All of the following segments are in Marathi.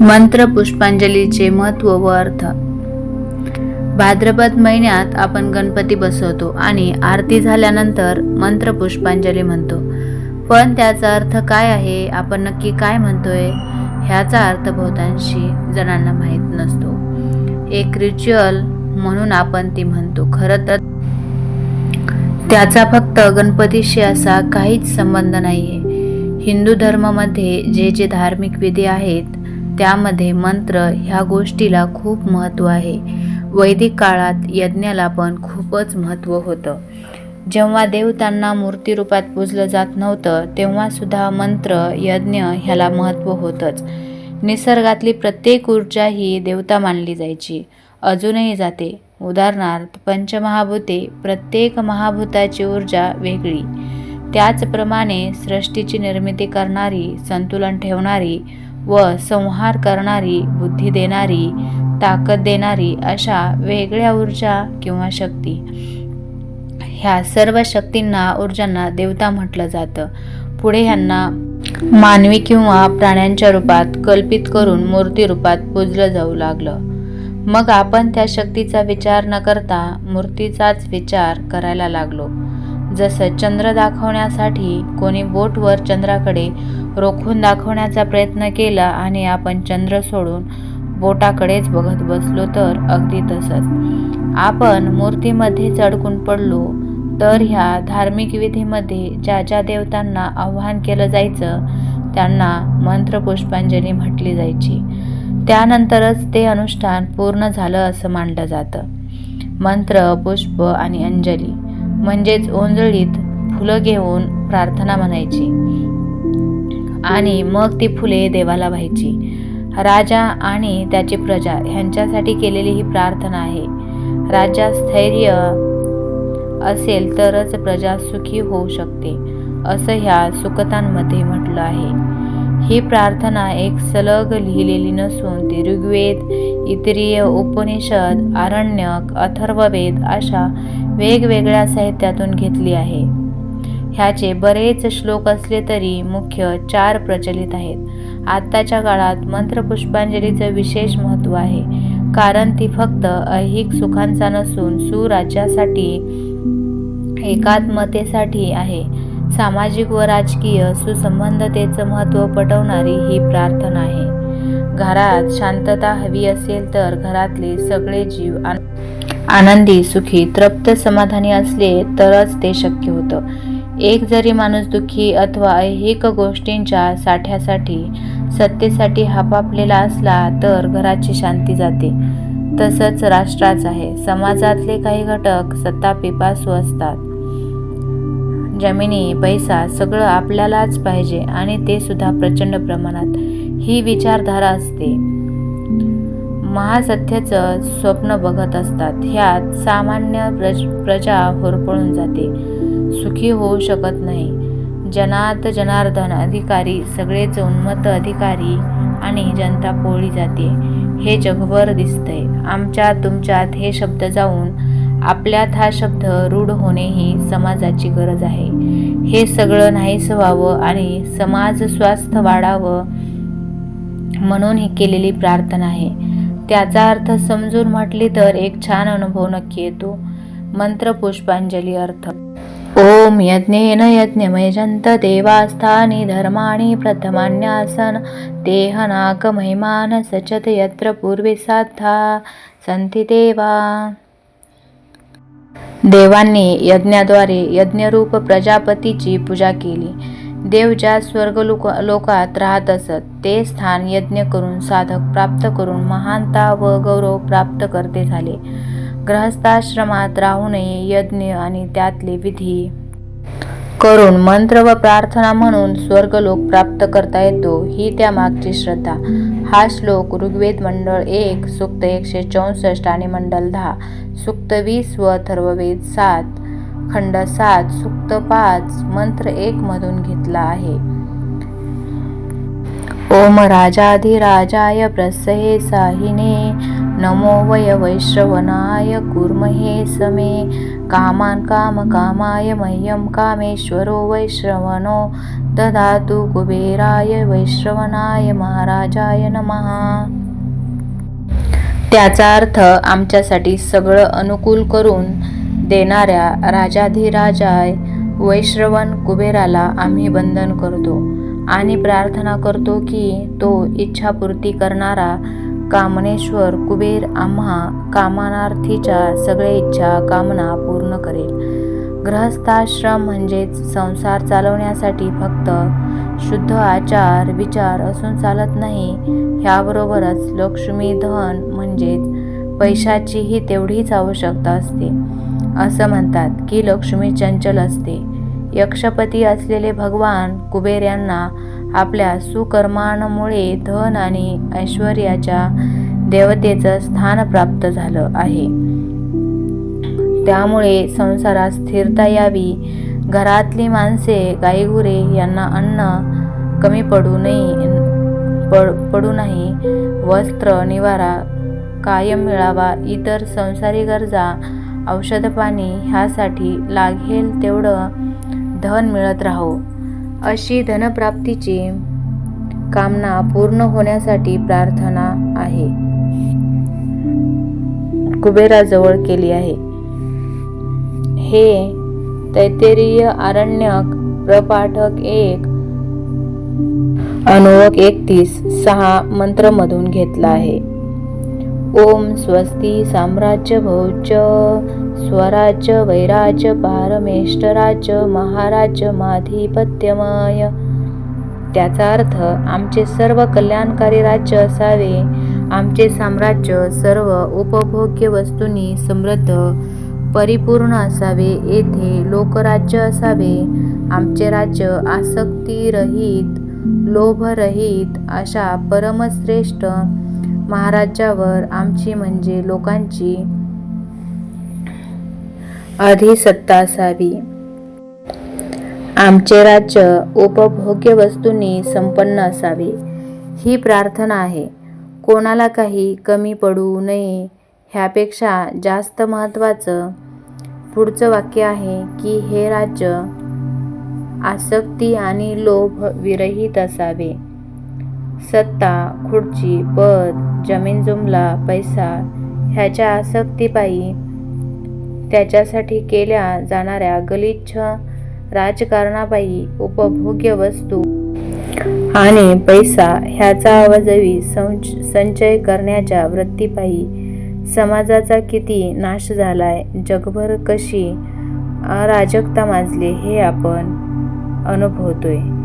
मंत्र पुष्पांजलीचे महत्त्व व अर्थ. भाद्रपद महिन्यात आपण गणपती बसवतो आणि आरती झाल्यानंतर मंत्र पुष्पांजली म्हणतो. पण त्याचा अर्थ काय आहे? आपण नक्की काय म्हणतोय? ह्याचा अर्थ बहुतांशी जणांना माहीत नसतो. एक रिच्युअल म्हणून आपण ती म्हणतो. खरं तर त्याचा फक्त गणपतीशी असा काहीच संबंध नाही आहे हिंदू धर्मामध्ये जे जे धार्मिक विधी आहेत त्यामध्ये मंत्र ह्या गोष्टीला खूप महत्त्व आहे. वैदिक काळात यज्ञाला पण खूपच महत्त्व होतं. जेव्हा देवतांना मूर्तिरूपात पूजलं जात नव्हतं तेव्हासुद्धा मंत्र यज्ञ ह्याला महत्त्व होतंच. निसर्गातली प्रत्येक ऊर्जा ही देवता मानली जायची. अजूनही जाते. उदाहरणार्थ पंचमहाभूते प्रत्येक महाभूताची ऊर्जा वेगळी. त्याचप्रमाणे सृष्टीची निर्मिती करणारी संतुलन ठेवणारी व संहार करणारी बुद्धी देणारी ताकद देणारी अशा वेगळ्या ऊर्जा किंवा शक्ती. ह्या सर्व शक्तींना ऊर्जांना देवता म्हटलं जातं. पुढे ह्यांना मानवी किंवा प्राण्यांच्या रूपात कल्पित करून मूर्ती रूपात पूजलं जाऊ लागलं. मग आपण त्या शक्तीचा विचार न करता मूर्तीचाच विचार करायला लागलो. जसं चंद्र दाखवण्यासाठी कोणी बोटवर चंद्राकडे रोखून दाखवण्याचा प्रयत्न केला आणि आपण चंद्र सोडून बोटाकडेच बघत बसलो तर अगदी तसंच. आपण मूर्तीमध्ये चढकून पडलो तर ह्या धार्मिक विधीमध्ये ज्या ज्या देवतांना आव्हान केलं जायचं त्यांना मंत्रपुष्पांजली म्हटली जायची. त्यानंतरच ते अनुष्ठान पूर्ण झालं असं मानलं जातं. मंत्र पुष्प आणि अंजली. म्हणजेच ओंजळीत फुलं घेऊन प्रार्थना म्हणायची. आणि मग ती फुले देवाला व्हायची. राजा आणि त्याची प्रजा ह्यांच्यासाठी केलेली ही प्रार्थना आहे. राजा स्थैर्य असेल तरच प्रजा सुखी होऊ शकते असं ह्या सुकतांमध्ये म्हटलं आहे. ही प्रार्थना एक सलग लिहिलेली नसून ती ऋग्वेद इतरीय उपनिषद आरण्यक अथर्ववेद अशा वेगवेगळ्या साहित्यातून घेतली आहे. ह्याचे बरेच श्लोक असले तरी मुख्य चार प्रचलित आहेत. आत्ताच्या काळात मंत्रपुष्पांजलीचं विशेष महत्त्व आहे. कारण ती फक्त ऐहिक सुखांचा नसून सुराज्यासाठी एकात्मतेसाठी आहे. सामाजिक व राजकीय सुसंबंधतेचं महत्त्व पटवणारी ही प्रार्थना आहे. घरात शांतता हवी असेल तर घरातले सगळे जीव आन- आनंदी सुखी तृप्त समाधानी असले तरच ते शक्य होतं. एक जरी माणूस दुःखी अथवा ऐहिक गोष्टींच्या साठ्यासाठी सत्तेसाठी हापापलेला असला तर घराची शांती जाते. तसंच राष्ट्राच आहे. समाजातले काही घटक सत्ता पिपासू असतात. जमिनी पैसा सगळं आपल्यालाच पाहिजे आणि ते सुद्धा प्रचंड प्रमाणात. ही विचारधारा असते. महासत्याचं स्वप्न बघत असतात. ह्यात सामान्य प्रज प्रजा होरपळून जाते. सुखी होऊ शकत नाही. जनात जनार्दन अधिकारी सगळेच उन्मत्त अधिकारी आणि जनता पोळी जाते. हे जगभर दिसतंय. आमच्या तुमच्यात हे शब्द जाऊन आपल्यात हा शब्द रूढ होणे ही समाजाची गरज आहे. हे सगळं नाहीसं व्हावं आणि समाज स्वास्थ्य वाढावं म्हणून ही केलेली प्रार्थना आहे. त्याचा अर्थ समजून म्हटली तर एक छान अनुभव नक्की येतो. मंत्र पुष्पांजली अर्थ. ओम यज्ञेन यज्ञमयजंत देवास्थानी धर्माणि प्रथमान्यासन तेहनाक महिमान सचत यत्र पूर्वे साधा संति देवा. देवांनी यज्ञाद्वारे यज्ञरूप प्रजापतीची पूजा केली. देव ज्या स्वर्गलोक लोकात राहत असत ते स्थान यज्ञ करून साधक प्राप्त करून महानता व गौरव प्राप्त करते झाले. ग्रहस्थाश्रमात राहूनही यज्ञ आणि त्यातले विधी. करून मंत्र व प्रार्थना म्हणून स्वर्गलोक प्राप्त करता येतो ही त्या मागची श्रद्धा. हा श्लोक ऋग्वेद मंडळ एक सुक्त एकशे चौसष्ट आणि मंडल दहा सुक्त वीस व अथर्ववेद सात. खंड सात सुक्त पाच मंत्र एक मधून घेतला आहे. ओम राजाधिराजाय प्रसहे साहिने नमो वय वैश्रवनाय कुर्महे समे काम कामाय मह्यं कामेश्वरो वैश्रवनो ददातु कुबेराय वैश्रवनाय महाराजाय नमः. त्याचा अर्थ आमच्यासाठी सगळं अनुकूल करून देणाऱ्या राजाधिराजाय वैश्रवण कुबेराला आम्ही बंधन करतो आणि प्रार्थना करतो की तो इच्छापूर्ती करणारा कामनेश्वर कुबेर आम्हा कामनार्थीच्या सगळ्या इच्छा कामना पूर्ण करेल. गृहस्थाश्रम म्हणजेच संसार चालवण्यासाठी फक्त शुद्ध आचार विचार असून चालत नाही ह्याबरोबरच लक्ष्मी धन म्हणजेच पैशाचीही तेवढीच आवश्यकता असते. असं म्हणतात की लक्ष्मी चंचल असते. यक्षपती असलेले भगवान कुबेर यांना आपल्या सुकर्मांमुळे धन आणि ऐश्वर्याच्या देवतेचं स्थान प्राप्त झालं आहे. त्यामुळे संसारात स्थिरता यावी. घरातली माणसे गाईगुरे यांना अन्न कमी पडू नये पड पडू नाही. वस्त्र निवारा कायम मिळावा. इतर संसारी गरजा औषधपाणी ह्यासाठी लागेल तेवढं धन मिळत राहो. अशी धनप्राप्तीची कामना पूर्ण होण्यासाठी प्रार्थना आहे. कुबेराजवळ केली आहे. हे तैतेरीय आरण्यक प्रपाठक एक अनुवक एकतीस सहा मंत्रमधून घेतला आहे. ओम स्वस्ती साम्राज्य भौच स्वराज्य वैराज्य पारमेष्टराज महाराज माधिपत्यमय. त्याचा अर्थ आमचे सर्व कल्याणकारी राज्य असावे. आमचे साम्राज्य सर्व उपभोग्य वस्तूंनी समृद्ध परिपूर्ण असावे. येथे लोकराज्य असावे. आमचे राज्य आसक्तीरहित लोभरहित अशा परमश्रेष्ठ महाराज्यावर आमची म्हणजे लोकांची अधिसत्ता असावी. आमचे राज्य उपभोग्य वस्तूंनी संपन्न असावे. ही प्रार्थना आहे. कोणाला काही कमी पडू नये ह्यापेक्षा जास्त महत्त्वाचं पुढचं वाक्य आहे की हे राज्य आसक्ती आणि लोभ विरहित असावे. सत्ता खुर्ची पद जमीन जुमला पैसा ह्याच्या आसक्तीपायी त्याच्यासाठी केल्या जाणाऱ्या गलिच्छ राजकारणापायी उपभोग्य वस्तू. आणि पैसा ह्याचा आवाजवी संच संचय करण्याच्या वृत्तीपायी समाजाचा किती नाश झालाय जगभर कशी अराजकता माजली हे आपण अनुभवतोय.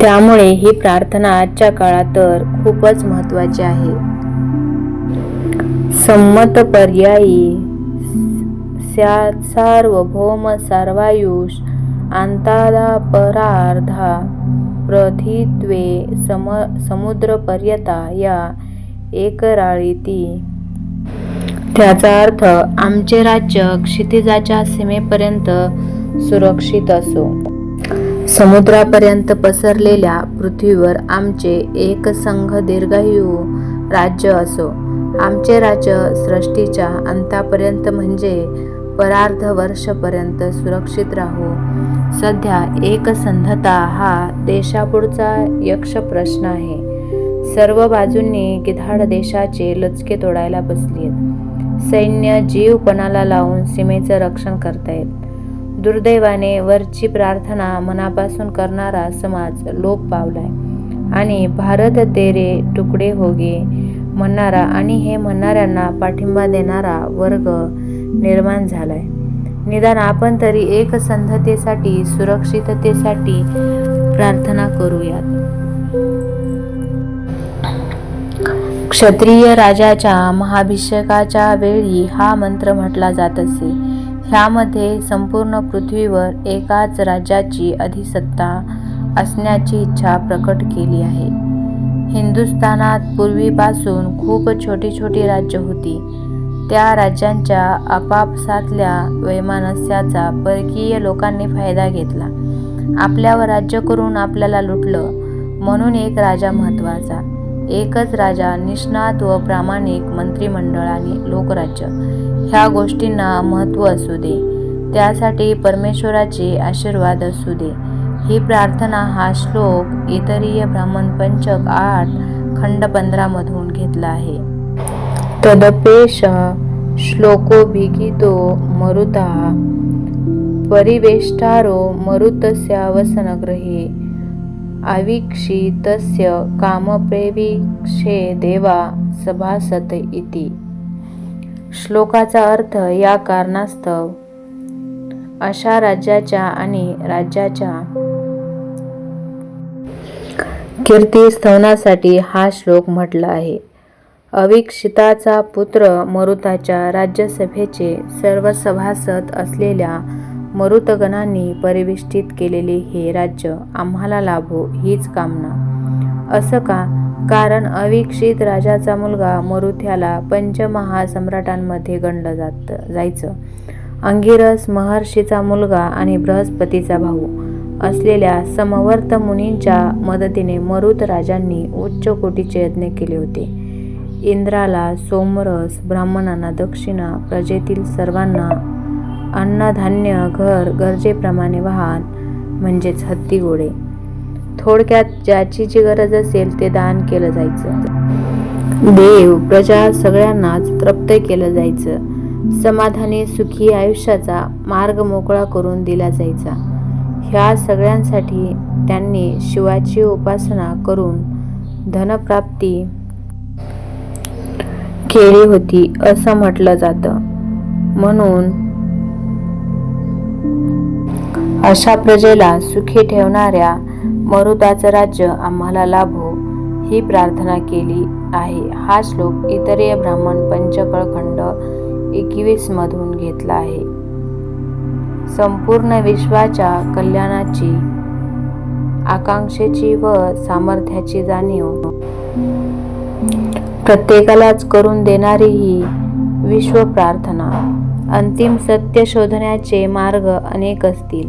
त्यामुळे ही प्रार्थना आजच्या काळात तर खूपच महत्त्वाची आहे. संमत पर्यायी सार्वभौम सार्वायुष अंतादापरार्धा प्रथित्वे सम समुद्रपर्यता या एकराळीती. त्याचा अर्थ आमचे राज्य क्षितिजाच्या सीमेपर्यंत सुरक्षित असो. समुद्रापर्यंत पसरलेल्या पृथ्वीवर आमचे एकसंघ दीर्घायू राज्य असो. आमचे राज्य सृष्टीच्या अंतापर्यंत म्हणजे परार्ध वर्षपर्यंत सुरक्षित राहू. सध्या एकसंधता हा देशापुढचा यक्ष प्रश्न आहे. सर्व बाजूंनी गिधाड देशाचे लचके तोडायला बसली आहेत सैन्य जीव पणाला लावून सीमेचं रक्षण करतायत. दुर्दैवाने वरची प्रार्थना मनापासून करणारा समाज लोप पावलाय. आणि भारत तेरे तुकडे होगे म्हणणारा आणि हे म्हणणाऱ्यांना पाठिंबा देणारा वर्ग निर्माण झालाय. निदान आपण तरी एकसंधतेसाठी सुरक्षिततेसाठी प्रार्थना करूयात. क्षत्रिय राजाच्या महाभिषेकाच्या वेळी हा मंत्र म्हटला जात असे. ह्यामध्ये संपूर्ण पृथ्वीवर एकाच राज्याची अधिसत्ता असण्याची इच्छा प्रकट केली आहे. हिंदुस्थानात पूर्वीपासून खूप छोटी छोटी राज्य होती. त्या राज्यांच्या आपापसातल्या वैमानस्याचा परकीय लोकांनी फायदा घेतला. आपल्यावर राज्य करून आपल्याला लुटलं म्हणून एक राजा महत्त्वाचा. एकच राजा निष्णात व प्रामाणिक मंत्रिमंडळ आणि लोकराज्य. ह्या गोष्टींना महत्त्व असू दे. त्यासाठी परमेश्वराचे आशीर्वाद असू दे. ही प्रार्थना हा श्लोक इतरीय ब्राह्मण पंचक आठ खंड पंधरामधून घेतला आहे. तदपेश श्लोको भिगितो मरुता. परिवेष्टारो मरुतस्यावसनगृहे. आवीक्षितस्य कामप्रेवीक्षे देवा सभासत इति। श्लोकाचा अर्थ या कारणास्तव। अशा राज्याच्या आणि राज्याच्या कीर्ती स्थवनासाठी हा श्लोक म्हटला आहे। अविक्षिताचा पुत्र मरुताच्या राज्यसभेचे सर्व सभासद असलेल्या मरुतगणांनी परिविष्ठित केलेले हे राज्य आम्हाला लाभो हीच कामना. असं का? कारण अविक्षित राजाचा मुलगा मरुथ्याला पंचमहासम्राटांमध्ये गणलं जात जायचं. अंगिरस महर्षीचा मुलगा आणि बृहस्पतीचा भाऊ असलेल्या समवर्त मुनींच्या मदतीने मरुत राजांनी उच्च कोटीचे यज्ञ केले होते. इंद्राला सोमरस ब्राह्मणांना दक्षिणा प्रजेतील सर्वांना अन्नधान्य घर गरजेप्रमाणे वाहन म्हणजेच हत्ती घोडे. थोडक्यात ज्याची जी गरज असेल ते दान केलं जायचं. देव प्रजा सगळ्यांनाच तृप्त केलं जायचं. समाधानी सुखी आयुष्याचा मार्ग मोकळा करून दिला जायचा. ह्या सगळ्यांसाठी त्यांनी शिवाची उपासना करून धनप्राप्ती केली होती असं म्हटलं जातं. म्हणून अशा प्रजेला सुखी ठेवणाऱ्या मरुदाचं राज्य आम्हाला लाभो ही प्रार्थना केली आहे. हा श्लोक इतरीय ब्राह्मण पंचकळखंड एकवीस मधून घेतला आहे. संपूर्ण विश्वाच्या कल्याणाची आकांक्षेची व सामर्थ्याची जाणीव प्रत्येकालाच करून देणारी ही विश्व प्रार्थना. अंतिम सत्य शोधण्याचे मार्ग अनेक असतील.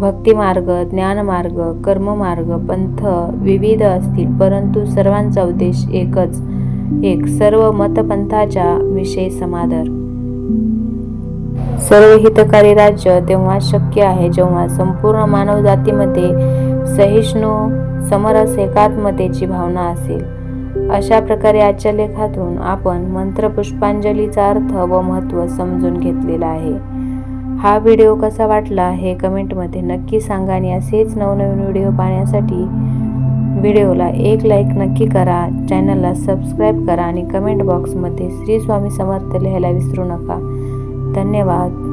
भक्तिमार्ग ज्ञानमार्ग कर्ममार्ग पंथ विविध असतील परंतु सर्वांचा उद्देश एकच एक सर्व मतपंथाच्या विषयी समादर सर्व हितकारी राज्य तेव्हा शक्य आहे जेव्हा संपूर्ण मानवजातीमध्ये सहिष्णू समरस एकात्मतेची भावना असेल. अशा प्रकारे आजच्या लेखातून आपण मंत्र पुष्पांजलीचा अर्थ व महत्त्व समजून घेतलेला आहे. हा व्हिडिओ कसा वाटला हे कमेंटमध्ये नक्की सांगा आणि असेच नवनवीन व्हिडिओ पाहण्यासाठी व्हिडिओला एक लाईक नक्की करा चॅनलला सबस्क्राईब करा आणि कमेंट बॉक्समध्ये श्री स्वामी समर्थ लिहायला विसरू नका. धन्यवाद.